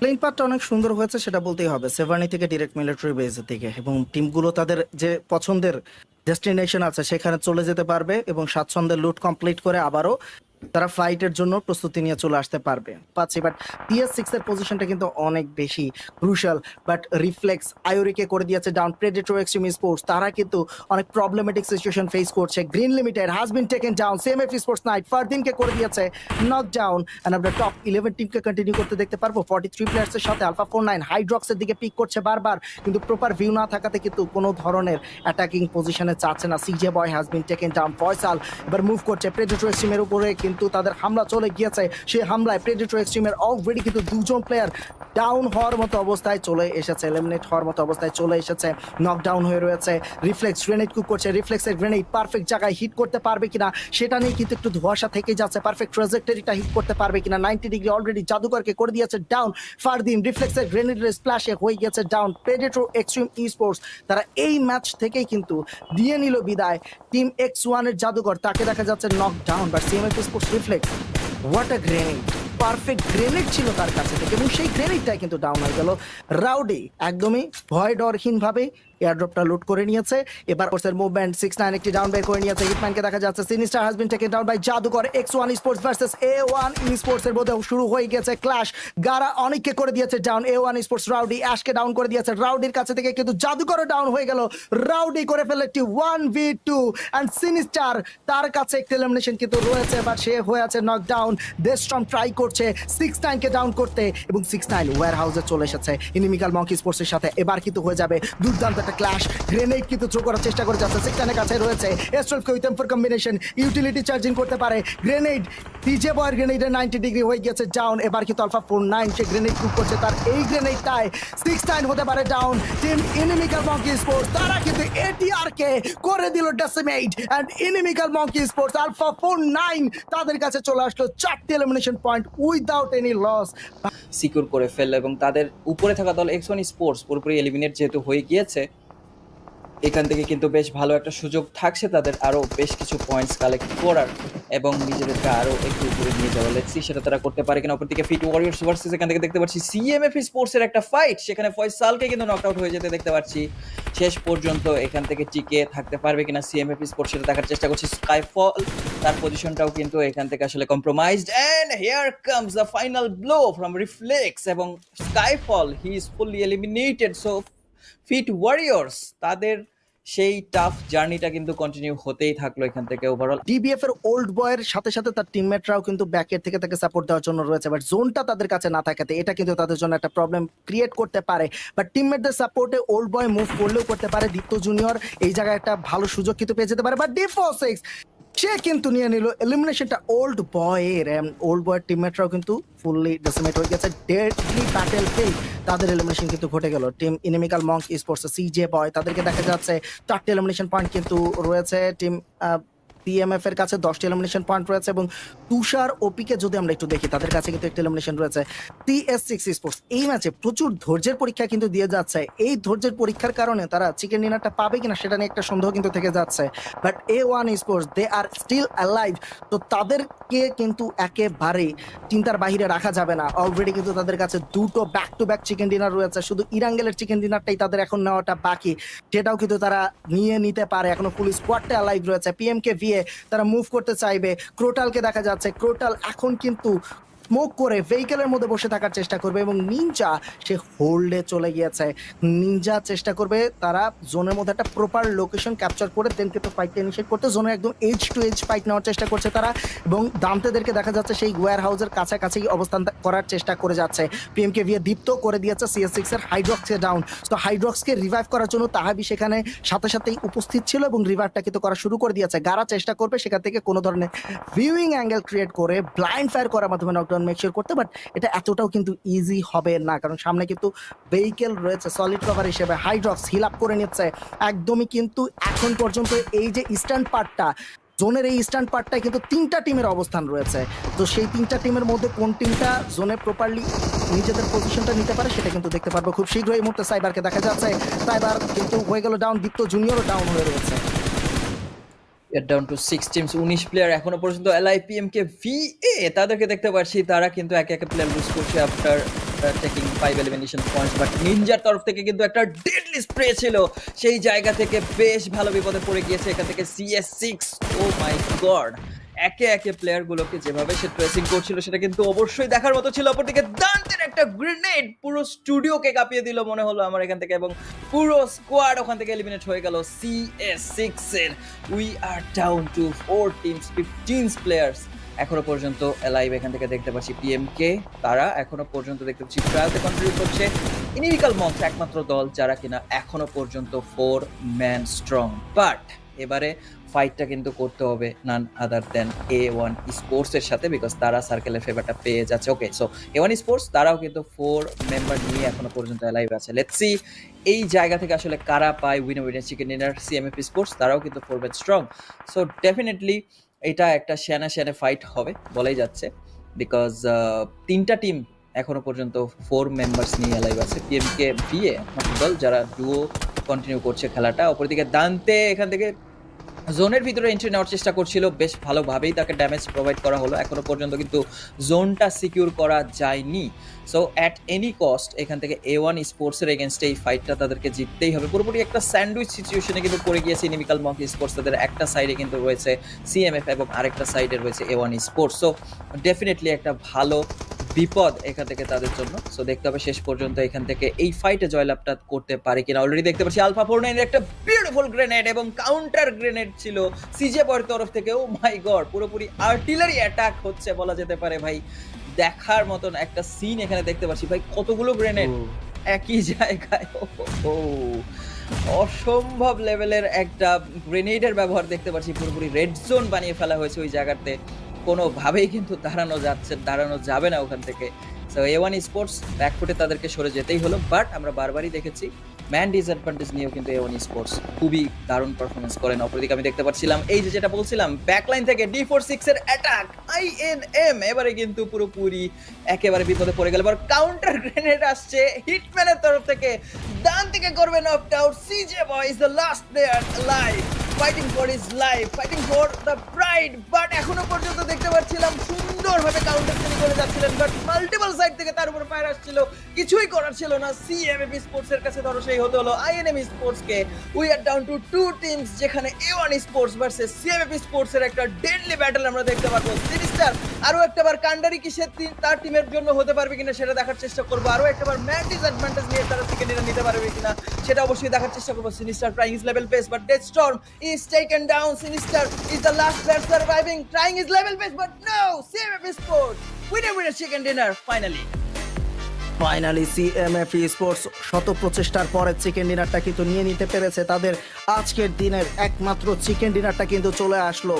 Plane পার্টটা অনেক সুন্দর হয়েছে, সেটা বলতেই হবে। সেভানি থেকে ডিরেক্ট মিলিটারি বেজের দিকে এবং টিমগুলো তাদের যে পছন্দের ডেস্টিনেশন আছে, সেখানে চলে যেতে পারবে এবং স্বাচ্ছন্দ্যে লুট কমপ্লিট করে আবারও তারা ফ্লাইটের জন্য প্রস্তুতি নিয়ে চলে আসতে পারবে। পাচ্ছি বাট পিএস সিক্স এর পজিশনটা কিন্তু অনেক বেশি ক্রুশাল বাট রিফ্লেক্স আয়োরিকে করে দিয়েছে ডাউন প্রেডিটর এক্সট্রিম স্পোর্টস তারা কিন্তু অনেক প্রবলেমেটিক সিচুয়েশন ফেস করছে। Green limited has been taken down same F sports night ফারদিনকে করে দিয়েছে নক ডাউন অ্যান্ড আমরা টপ ইলেভেন টিমকে কন্টিনিউ করতে দেখতে পারব। ফর্টি থ্রি প্লেয়ার্সের সাথে আলফা ফোর নাইন হাইড্রক্সের দিকে পিক করছে বারবার, কিন্তু প্রপার ভিউ না থাকাতে কিন্তু কোনো ধরনের অ্যাটাকিং পজিশনে চাচ্ছে না। CJ boy has been taken down Faisal এবার মুভ করছে প্রেডিটর এক্সট্রিমের উপরে কিন্তু তাদের হামলা চলে গিয়েছে। সেই হামলায় প্রেডিটর এক্সট্রিমের অলরেডি কিন্তু দুজন প্লেয়ার ডাউন হওয়ার মতো অবস্থায় চলে এসেছে এলিমিনেট হওয়ার মতো অবস্থায় চলে এসেছে নকডাউন হয়ে রয়েছে রিফ্লেক্স গ্রেনেড কুক করছে রিফ্লেক্সের গ্রেনেড পারফেক্ট জায়গায় হিট করতে পারবে কিনা সেটা নিয়ে কিন্তু একটু ধোয়াশা থেকে যাচ্ছে পারফেক্ট ট্রাজেক্টরিটা হিট করতে পারবে কিনা নাইনটি ডিগ্রি অলরেডি জাদুকরকে করে দিয়েছে ডাউন ফারদিন রিফ্লেক্সের গ্রেনেডের স্প্ল্যাশে হয়ে গেছে ডাউন প্রেডেটর এক্সট্রিম ই স্পোর্টস তারা এই ম্যাচ থেকেই কিন্তু দিয়ে নিল বিদায় টিম এক্স ওয়ানের জাদুকর তাকে দেখা যাচ্ছে নক ডাউন বা CMF sports reflect what a grenade perfect grenade ছিল তার কাছে থেকে। এবং সেই গ্রেনেডটাই কিন্তু ডাউন হয়ে গেল। রাউডি একদমই ভয় ডরহীন ভাবে এয়ারড্রপটা লুট করে নিয়েছে। এবার কোর্সের মুভমেন্ট সিক্স নাইন একটি ডাউন বের করে নিয়েছে। হিটম্যানকে দেখা যাচ্ছে sinister has been taken down by জাদুকর X one sports versus A one esports এর মধ্যে শুরু হয়ে গেছে ক্লাশ গারা অনেককে করে দিয়েছে down A one sports rowdy অ্যাশকে down করে দিয়েছে। রাউডির কাছে থেকে কিন্তু জাদুকরও ডাউন হয়ে গেল। রাউডি করে ফেলে একটি one V two and sinister তার কাছে একটি এলিমিনেশন কিন্তু রয়েছে। বাট সে হয়ে আছে নক ডাউন দেশট্রম ট্রাই করছে সিক্স নাইনকে ডাউন করতে এবং সিক্স নাইন ওয়ার হাউসে চলে এসেছে। ইনিমিকাল মঙ্কি স্পোর্টসের সাথে এবার কিন্তু হয়ে যাবে দুর্দান্ত একটা ক্লাশ গ্রেনেড কিন্তু থ্রো করার চেষ্টা করে যাচ্ছে নাইনের কাছে রয়েছে। এস্ট্রলকে with four combination utility charging করতে পারে। গ্রেনেড ডিজে বয়ের গ্রেনেডের নাইনটি ডিগ্রি হয়ে গেছে ডাউন এবার কিন্তু আলফা ফোর নাইন সে গ্রেনেড কুক করছে, তার এই গ্রেনেডটায় সিক্স নাইন হতে পারে down team inimical monkey sports তারা কিন্তু এটিআর কে করে দিল decimate and inimical monkey sports alpha four nine তাদের কাছে চলে আসলো চারটি elimination point without any loss secure করে ফেলল এবং তাদের উপরে থাকা দল এক্স ওয়ান স্পোর্টস পুরোপুরি এলিমিনেট যেহেতু হয়ে গিয়েছে এখান থেকে কিন্তু বেশ ভালো একটা সুযোগ থাকছে তাদের আরও বেশ কিছু পয়েন্টস কালেক্ট করার এবং নিজেদেরকে আরও একটু উপরে নিয়ে যাওয়া লেটসি সেটা তারা করতে পারে কিনা অপরদিকে ফিট ওয়ারিয়ার্স ভার্সেস এখান থেকে দেখতে পাচ্ছি সিএমএফ স্পোর্টস এর একটা ফাইট সেখানে ফয়সালকে কিন্তু নক আউট হয়ে যেতে দেখতে পাচ্ছি। শেষ পর্যন্ত এখান থেকে টিকে থাকতে পারবে কিনা সিএমএফ স্পোর্টস সেটা দেখার চেষ্টা করছি। স্কাইফল তার পজিশনটাও কিন্তু এখান থেকে আসলে compromised and here comes the final blow from reflex এবং skyfall he is fully eliminated so fit warriors, তাদের সেই টাফ জার্নিটা কিন্তু কন্টিনিউ হতেই থাকল এখান থেকে ওভারঅল ডিবিএফ এর ওল্ড বয়ের সাথে সাথে তার টিমমেটরাও কিন্তু ব্যাকের থেকে তাকে সাপোর্ট দেওয়ার জন্য রয়েছে। বাট জোনটা তাদের কাছে না থাকাতে এটা কিন্তু তাদের জন্য একটা প্রবলেম ক্রিয়েট করতে পারে। বাট টিমমেটদের সাপোর্টে ওল্ড বয় মুভ করলেও করতে পারে। দীপ্ত জুনিয়র এই জায়গায় একটা ভালো সুযোগ কিন্তু পেয়ে যেতে পারে। বাট ডি ফোর সিক্স সে কিন্তু নিয়ে নিল এলিমিনেশনটা ওল্ড বয় বয়ের ওল্ড বয়ের টিমমেটরাও কিন্তু ফুললি ডেসিমেট হয়ে গেছে। ডেডলি ব্যাটেল ফিল তাদের এলিমিনেশন কিন্তু ঘটে গেল। Team inimical monk sports C J boy তাদেরকে দেখা যাচ্ছে। চারটে এলিমিনেশন পয়েন্ট কিন্তু রয়েছে। টিম পিএমএফ এর কাছে দশটি এলিমিনেশন পয়েন্ট রয়েছে এবং তুষার ওপিকে যদি আমরা একটু দেখি, তাদের কাছে কিন্তু একটা এলিমিনেশন রয়েছে। টিএস সিক্স স্পোর্টস এই ম্যাচে প্রচুর ধৈর্যের পরীক্ষা কিন্তু দিয়ে যাচ্ছে। এই ধৈর্যের পরীক্ষার কারণে তারা চিকেন ডিনারটা পাবে কিনা সেটা নিয়ে একটা সন্দেহ কিন্তু থেকে যাচ্ছে। But A one sports they are still alive তো তাদেরকে কিন্তু একেবারেই চিন্তার বাহিরে রাখা যাবে না। অলরেডি কিন্তু তাদের কাছে দুটো back to back chicken dinner রয়েছে। শুধু ইরাঙ্গেলের চিকেন ডিনারটাই তাদের এখন নেওয়াটা বাকি, সেটাও কিন্তু তারা নিয়ে নিতে পারে। এখনও পুলিশ স্কোয়াডটা অ্যালাইভ রয়েছে। পিএমকে ভিএ তারা মুভ করতে চাইবে। ক্রোটালকে দেখা যাচ্ছে ক্রোটাল এখন কিন্তু স্মোক করে ভেহিকেলের মধ্যে বসে থাকার চেষ্টা করবে এবং নিনজা সে হোল্ডে চলে গিয়েছে। নিনজা চেষ্টা করবে, তারা জোনের মধ্যে একটা প্রপার লোকেশন ক্যাপচার করে দেন কিন্তু ফাইটটা ইনিশিয়েট করতে জোনে একদম এজ টু এজ ফাইট নেওয়ার চেষ্টা করছে তারা এবং দামতেদেরকে দেখা যাচ্ছে সেই ওয়্যার হাউসের কাছাকাছি অবস্থান করার চেষ্টা করে যাচ্ছে। পিএমকে ভিএ দীপ্ত করে দিয়েছে সিএস সিক্স এর হাইড্রক্সে ডাউন তো হাইড্রক্সকে রিভাইভ করার জন্য তাহাবি সেখানে সাথে সাথেই উপস্থিত ছিল এবং রিভাইভটা কিন্তু করা শুরু করে দিয়েছে। গারা চেষ্টা করবে সেখান থেকে কোনো ধরনের ভিউইং অ্যাঙ্গেল ক্রিয়েট করে ব্লাইন্ড ফায়ার করার মাধ্যমে নকডাউন মেক শিওর করতে বাট এটা এতটাও কিন্তু ইজি হবে না। কারণ সামনে কিন্তু ভেহিকেল রয়েছে সলিড কভার হিসেবে হাইড্রক্স হিল আপ করে নিচ্ছে। একদমই কিন্তু এখন পর্যন্ত এই যে ইস্টার্ন পার্টটা জোনের এই ইস্টার্ন পার্টটায় কিন্তু তিনটা টিমের অবস্থান রয়েছে। তো সেই তিনটা টিমের মধ্যে কোন টিমটা জোনে প্রপারলি নিজেদের পজিশনটা নিতে পারে, সেটা কিন্তু দেখতে পারব খুব শীঘ্রই। এই মুহূর্তে সাইবারকে দেখা যাচ্ছে। সাইবার কিন্তু হয়ে গেল ডাউন দীপ্ত জুনিয়রও ডাউন হয়ে রয়েছে। এর ডাউন টু সিক্স টিমস উনিশ প্লেয়ার এখনও পর্যন্ত এলআইপিএম কে ভি এ তাদেরকে দেখতে পাচ্ছি তারা কিন্তু একে একে প্লেয়ার লুজ করছে after taking five elimination points but নিনজার তরফ থেকে কিন্তু একটা ডেডলি স্প্রে ছিল। সেই জায়গা থেকে বেশ ভালো বিপদে পড়ে গিয়েছে। এখান থেকে CS six oh my god একে একে প্লেয়ার গুলোকে যেভাবে সে ট্রেসিং করছিল, সেটা কিন্তু অবশ্যই দেখার মতো ছিল। অপরদিকে দান্তের একটা গ্রেনেড পুরো স্টুডিওকে কাঁপিয়ে দিল মনে হলো আমার এখান থেকে এবং পুরো স্কোয়াড ওখান থেকে এলিমিনেট হয়ে গেল সি এস সিক্স এর। We are down to four teams fifteen players এখনও পর্যন্ত লাইভ এখান থেকে দেখতে পাচ্ছি পিএমকে তারা এখনও পর্যন্ত দেখতে পাচ্ছি ট্রায়ালতে কন্ট্রিবিউট করছে। ইনিমিক্যাল মঞ্চ একমাত্র দল যারা কিনা এখনও পর্যন্ত ফোর ম্যান স্ট্রং বাট এবারে ফাইটটা কিন্তু করতে হবে নান আদার দেন এ ওয়ান স্পোর্টস এর সাথে বিকজ তারা সার্কেলের ফেভারটা পেয়ে যাচ্ছে। Okay so A one sports তারাও কিন্তু ফোর মেম্বার নিয়ে এখনও পর্যন্ত লাইভ আছে। লেটস সি এই জায়গা থেকে আসলে কারা পায় winner winner chicken dinner CMF sports তারাও কিন্তু four man strong so definitely এটা একটা শ্যানা শ্যানে ফাইট হবে, বলাই যাচ্ছে। বিকজ তিনটা টিম এখনও পর্যন্ত ফোর মেম্বার্স নিয়ে লাইভ আছে। পিএমকে বিয়ে দল যারা ডুও কন্টিনিউ করছে খেলাটা। অপরদিকে দান্তে এখান থেকে জোনের ভিতরে এন্ট্রি নেওয়ার চেষ্টা করছিল, বেশ ভালোভাবেই তাকে ড্যামেজ প্রোভাইড করা হলো। এখনও পর্যন্ত কিন্তু জোনটা সিকিউর করা যায়নি। সো অ্যাট এনি কস্ট এখান থেকে এ ওয়ান স্পোর্টসের এগেনস্টে এই ফাইটটা তাদেরকে জিততেই হবে। পুরোপুরি একটা স্যান্ডউইচ সিচুয়েশনে কিন্তু পড়ে গিয়েছে ইনিমিক্যাল মক স্পোর্টস তাদের একটা সাইডে কিন্তু রয়েছে সিএমএফ এবং আরেকটা সাইডে রয়েছে A one sports so definitely একটা ভালো বিপদ এখান থেকে তাদের জন্য। সো দেখতে হবে শেষ পর্যন্ত এখান থেকে এই ফাইটে জয়লাভটা করতে পারে কিনা। অলরেডি দেখতে পাচ্ছি আলফা ফোর নাইনের একটা বিউটিফুল গ্রেনেড এবং কাউন্টার গ্রেনেড ছিল সিজে পয়ের তরফ থেকে। ও মাই গড পুরোপুরি আর্টিলারি অ্যাটাক হচ্ছে বলা যেতে পারে ভাই। দেখার মতন একটা সিন এখানে দেখতে পাচ্ছি। ভাই কতগুলো গ্রেনেড একই জায়গায়। ও, ও, অসম্ভব লেভেলের একটা গ্রেনেডের ব্যবহার দেখতে পাচ্ছি। পুরোপুরি রেড জোন বানিয়ে ফেলা হয়েছে ওই জায়গাতে। কোনোভাবেই কিন্তু দাঁড়ানো যাচ্ছে, দাঁড়ানো যাবে না ওখান থেকে। সো এ ওয়ান স্পোর্টস ব্যাকফুটে তাদেরকে সরে যেতেই হলো বাট আমরা বারবারই দেখেছি ম্যান ডিসঅ্যাডভান্টেজ নিয়েও কিন্তু এ ওয়ান স্পোর্টস খুবই দারুণ পারফরমেন্স করেন। অপরদিকে আমি দেখতে পাচ্ছিলাম, এই যে যেটা বলছিলাম ব্যাকলাইন থেকে ডি ফোর সিক্স এর অ্যাটাক আই এন এম এবারে কিন্তু পুরোপুরি একেবারে বিপদে পড়ে গেল। এবার কাউন্টার গ্রেনেড আসছে হিটম্যানের তরফ থেকে, ডান থেকে করবে knock out CJ boy is the last player live fighting for is life fighting for the pride but এখনও পর্যন্ত দেখতে পাচ্ছিলাম সুন্দরভাবে কাউন্টার তিনি করে যাচ্ছিলেন বাট মাল্টিপল সাইড থেকে তার উপর ফায়ার আসছিল। কিছুই করার ছিল না। সিএমএফ স্পোর্টস এর কাছে ধরো, সেই হতে হলো INM sports K. We are down to two teams যেখানে A one sports versus CMF sports এর একটা ডেডলি ব্যাটল আমরা দেখতে পারব সিরিজটার আরও একটাবার কান্ডারি কি সে তি- তার টিমের জন্য হতে পারবে কিনা সেটা দেখার চেষ্টা করব। আরও একটাবার ম্যান ডিসঅ্যাডভান্টেজ নিয়ে তারা সেকেন্ড নিতে পারবে কিনা, সেটা অবশ্যই দেখার চেষ্টা করব। Sinister is level pace but dead storm is taken down. Sinister is the last player surviving. Trying his level best, but no! CMF Sport. Winner winner chicken dinner, finally. Finally CMF sports শত প্রচেষ্টার পরে chicken ডিনারটা কিন্তু নিয়ে নিতে পেরেছে তাদের আজকের দিনের একমাত্র চিকেন ডিনারটা কিন্তু চলে আসলো